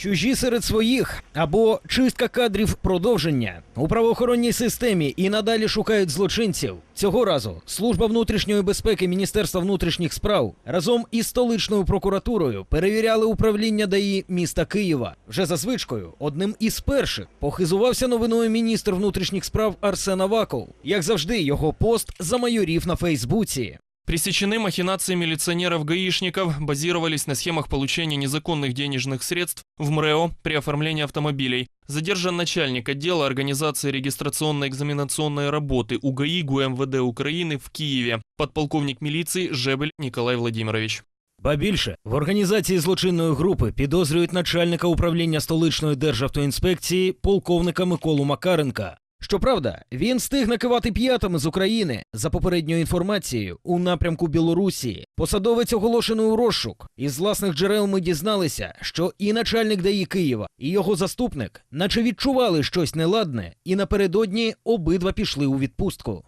Чужі серед своїх або чистка кадрів продовження у правоохоронній системі і надалі шукають злочинців. Цього разу служба внутрішньої безпеки Міністерства внутрішніх справ разом із столичною прокуратурою перевіряли управління ДАІ міста Києва. Вже за звичкою, одним із перших похизувався новиною міністр внутрішніх справ Арсен Аваков. Як завжди, його пост замайорів на Фейсбуці. Пресечены махинации милиционеров-гаишников, базировались на схемах получения незаконных денежных средств в МРЭО при оформлении автомобилей. Задержан начальник отдела организации регистрационно-экзаменационной работы УГАИ ГУМВД Украины в Киеве, подполковник милиции Жебель Николай Владимирович. Ба більше в організації злочинної групи підозрюють начальника управління столичної державтоінспекції полковника Миколу Макаренка. Щоправда, він встиг накивати п'ятами з України за попередньою інформацією у напрямку Білорусі. Посадовець оголошений у розшук. Із власних джерел ми дізналися, що і начальник ДАІ Києва, і його заступник, наче відчували щось неладне, і напередодні обидва пішли у відпустку.